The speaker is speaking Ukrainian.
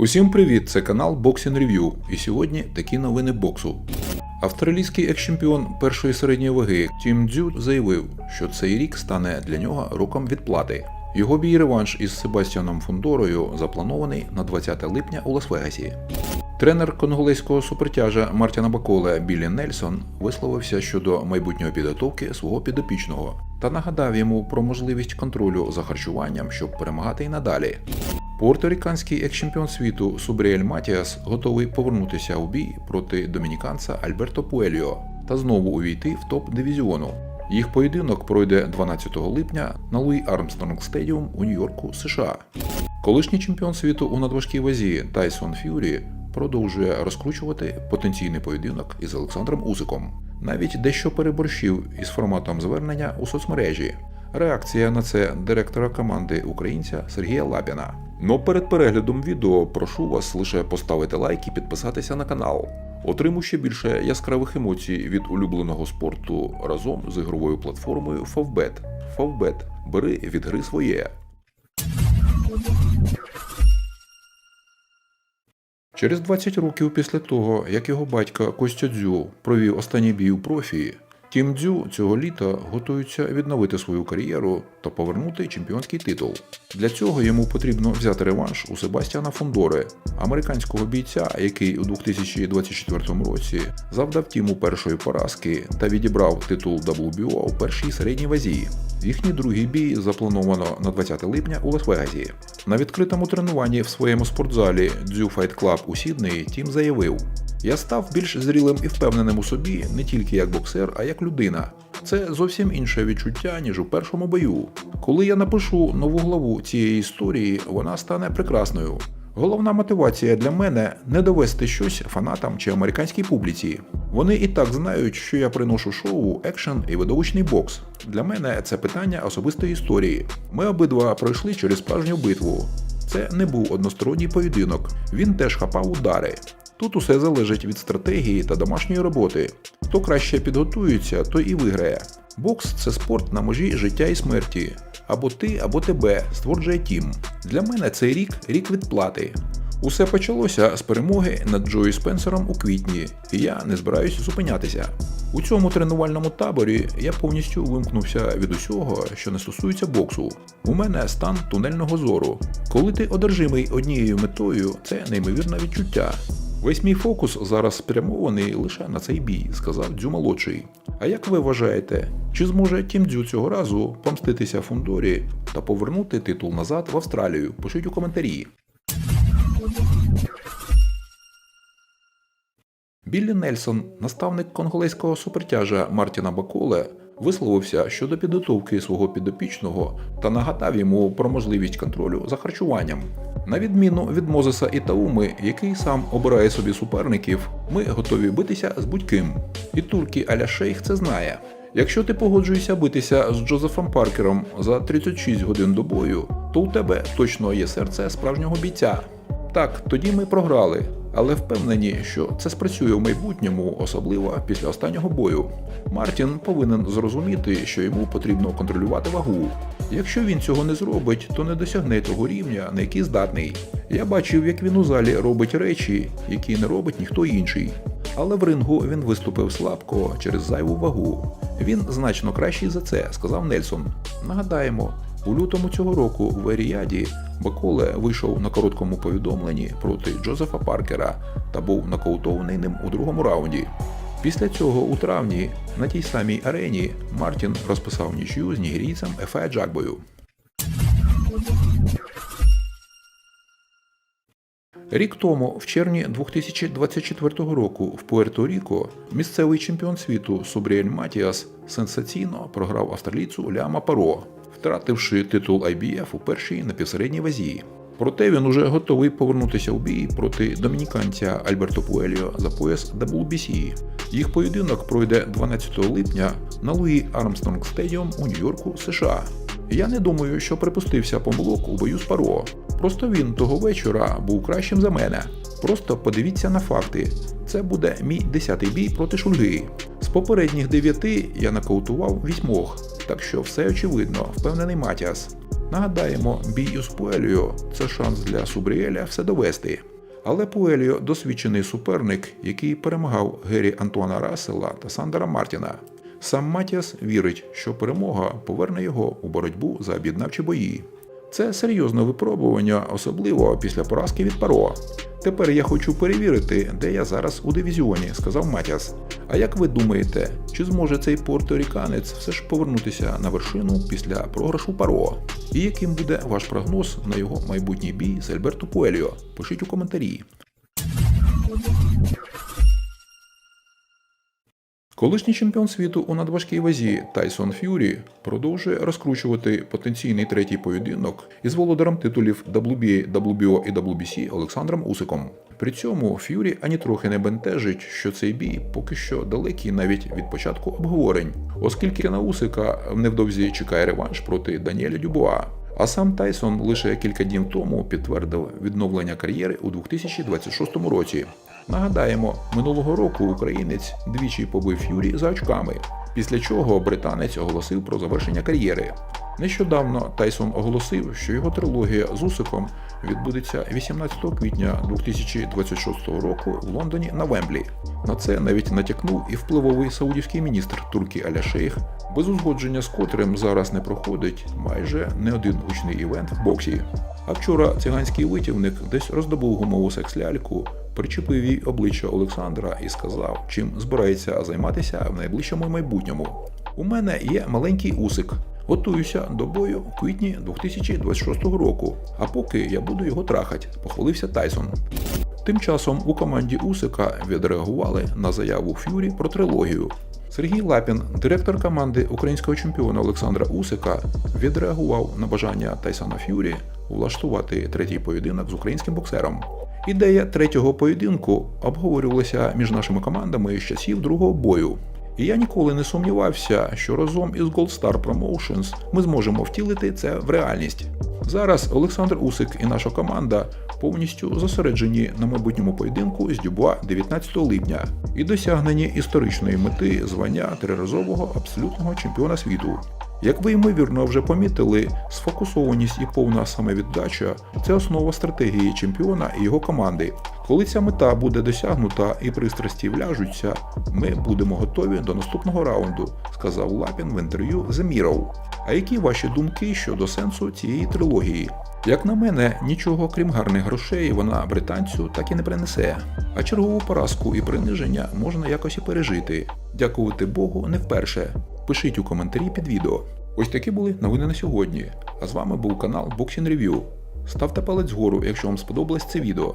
Усім привіт! Це канал Boxing Review. І сьогодні такі новини боксу. Австралійський екс-чемпіон першої середньої ваги Тім Дзю заявив, що цей рік стане для нього роком відплати. Його бій реванш із Себастьяном Фундорою запланований на 20 липня у Лас-Вегасі. Тренер конголезького супертяжа Мартіна Баколе Біллі Нельсон висловився щодо майбутньої підготовки свого підопічного та нагадав йому про можливість контролю за харчуванням, щоб перемагати й надалі. Пуерторіканський екс-чемпіон світу Субріель Матіас готовий повернутися у бій проти домініканця Альберто Пуельо та знову увійти в топ дивізіону. Їх поєдинок пройде 12 липня на Луї Армстронг Стедіум у Нью-Йорку, США. Колишній чемпіон світу у надважкій вазі Тайсон Ф'юрі продовжує розкручувати потенційний поєдинок із Олександром Усиком. Навіть дещо переборщив із форматом звернення у соцмережі. Реакція на це директора команди українця Сергія Лапіна. Но перед переглядом відео прошу вас лише поставити лайк і підписатися на канал. Отримуй ще більше яскравих емоцій від улюбленого спорту разом з ігровою платформою Favbet. Favbet. Бери від гри своє. Через 20 років після того, як його батько Костя Дзю провів останній бій у профі, Тім Дзю цього літа готується відновити свою кар'єру та повернути чемпіонський титул. Для цього йому потрібно взяти реванш у Себастьяна Фондори, американського бійця, який у 2024 році завдав тіму першої поразки та відібрав титул WBO у першій середній вазі. Їхній другий бій заплановано на 20 липня у Лас-Вегасі. На відкритому тренуванні в своєму спортзалі Дзю Fight Club у Сіднеї Тім заявив: Я став більш зрілим і впевненим у собі не тільки як боксер, а як людина. Це зовсім інше відчуття, ніж у першому бою. Коли я напишу нову главу цієї історії, вона стане прекрасною. Головна мотивація для мене не довести щось фанатам чи американській публіці. Вони і так знають, що я приношу шоу, екшен і видовищний бокс. Для мене це питання особистої історії. Ми обидва пройшли через справжню битву. Це не був односторонній поєдинок. Він теж хапав удари. Тут усе залежить від стратегії та домашньої роботи. Хто краще підготується, той і виграє. Бокс це спорт на межі життя і смерті. Або ти, або тебе створює тім. Для мене цей рік рік відплати. Усе почалося з перемоги над Джої Спенсером у квітні, і я не збираюся зупинятися. У цьому тренувальному таборі я повністю вимкнувся від усього, що не стосується боксу. У мене стан тунельного зору. Коли ти одержимий однією метою, це неймовірне відчуття. Весь мій фокус зараз спрямований лише на цей бій, сказав Дзю молодший. А як ви вважаєте, чи зможе Тім Дзю цього разу помститися Фундорі та повернути титул назад в Австралію? Пишіть у коментарі. Біллі Нельсон, наставник конголезького супертяжа Мартіна Баколе, висловився щодо підготовки свого підопічного та нагадав йому про можливість контролю за харчуванням. На відміну від Мозеса і Тауми, який сам обирає собі суперників, ми готові битися з будь-ким. І турки Аля Шейх це знає. Якщо ти погоджуєшся битися з Джозефом Паркером за 36 годин до бою, то у тебе точно є серце справжнього бійця. Так, тоді ми програли, але впевнені, що це спрацює в майбутньому, особливо після останнього бою. Мартін повинен зрозуміти, що йому потрібно контролювати вагу. Якщо він цього не зробить, то не досягне того рівня, на який здатний. Я бачив, як він у залі робить речі, які не робить ніхто інший. Але в рингу він виступив слабко через зайву вагу. Він значно кращий за це, сказав Нельсон. Нагадаємо, у лютому цього року в Еріаді Баколе вийшов на короткому повідомленні проти Джозефа Паркера та був нокаутований ним у другому раунді. Після цього у травні на тій самій арені Мартін розписав нічию з нігерійцем Ефе Джакбою. Рік тому, в червні 2024 року, в Пуерто-Ріко місцевий чемпіон світу Субріель Матіас сенсаційно програв австралійцю Ляма Паро, втративши титул IBF у першій напівсередній вазі. Проте він уже готовий повернутися у бій проти домініканця Альберто Пуельо за пояс WBC. Їх поєдинок пройде 12 липня на Луї Армстронг Стедіум у Нью-Йорку, США. Я не думаю, що припустився помилок у бою з Паро. Просто він того вечора був кращим за мене. Просто подивіться на факти. Це буде мій десятий бій проти Шульги. З попередніх дев'яти я нокаутував вісьмох, так що все очевидно, впевнений Матіас. Нагадаємо, бій із Пуельо – це шанс для Субріеля все довести. Але Пуельо досвідчений суперник, який перемагав Гері Антуана Рассела та Сандера Мартіна. Сам Матіас вірить, що перемога поверне його у боротьбу за об'єднавчі бої. Це серйозне випробування, особливо після поразки від Паро. Тепер я хочу перевірити, де я зараз у дивізіоні, сказав Матіас. А як ви думаєте, чи зможе цей порторіканець все ж повернутися на вершину після програшу Паро? І яким буде ваш прогноз на його майбутній бій з Альберто Пуельо? Пишіть у коментарі. Колишній чемпіон світу у надважкій вазі Тайсон Ф'юрі продовжує розкручувати потенційний третій поєдинок із володарем титулів WBA, WBO і WBC Олександром Усиком. При цьому Ф'юрі ані трохи не бентежить, що цей бій поки що далекий навіть від початку обговорень, оскільки на Усика невдовзі чекає реванш проти Даніеля Дюбуа. А сам Тайсон лише кілька днів тому підтвердив відновлення кар'єри у 2026 році. Нагадаємо, минулого року українець двічі побив Ф'юрі за очками, після чого британець оголосив про завершення кар'єри. Нещодавно Тайсон оголосив, що його трилогія з Усиком відбудеться 18 квітня 2026 року в Лондоні на Вемблі. На це навіть натякнув і впливовий саудівський міністр Туркі Аля Шейх, без узгодження з котрим зараз не проходить майже не один гучний івент в боксі. А вчора циганський витівник десь роздобув гумову секс-ляльку, причепив їй обличчя Олександра і сказав, чим збирається займатися в найближчому майбутньому. У мене є маленький усик. Готуюся до бою у квітні 2026 року, а поки я буду його трахать, похвалився Тайсон. Тим часом у команді Усика відреагували на заяву Ф'юрі про трилогію. Сергій Лапін, директор команди українського чемпіона Олександра Усика, відреагував на бажання Тайсона Ф'юрі влаштувати третій поєдинок з українським боксером. Ідея третього поєдинку обговорювалася між нашими командами з часів другого бою. І я ніколи не сумнівався, що разом із Gold Star Promotions ми зможемо втілити це в реальність. Зараз Олександр Усик і наша команда повністю зосереджені на майбутньому поєдинку з Дюбуа 19 липня і досягненні історичної мети звання триразового абсолютного чемпіона світу. Як ви ймовірно вже помітили, сфокусованість і повна самовіддача це основа стратегії чемпіона і його команди. Коли ця мета буде досягнута і пристрасті вляжуться, ми будемо готові до наступного раунду, сказав Лапін в інтерв'ю The Mirror. А які ваші думки щодо сенсу цієї трилогії? Як на мене, нічого крім гарних грошей вона британцю так і не принесе. А чергову поразку і приниження можна якось і пережити. Дякувати Богу, не вперше. Пишіть у коментарі під відео. Ось такі були новини на сьогодні. А з вами був канал Boxing Review. Ставте палець вгору, якщо вам сподобалось це відео.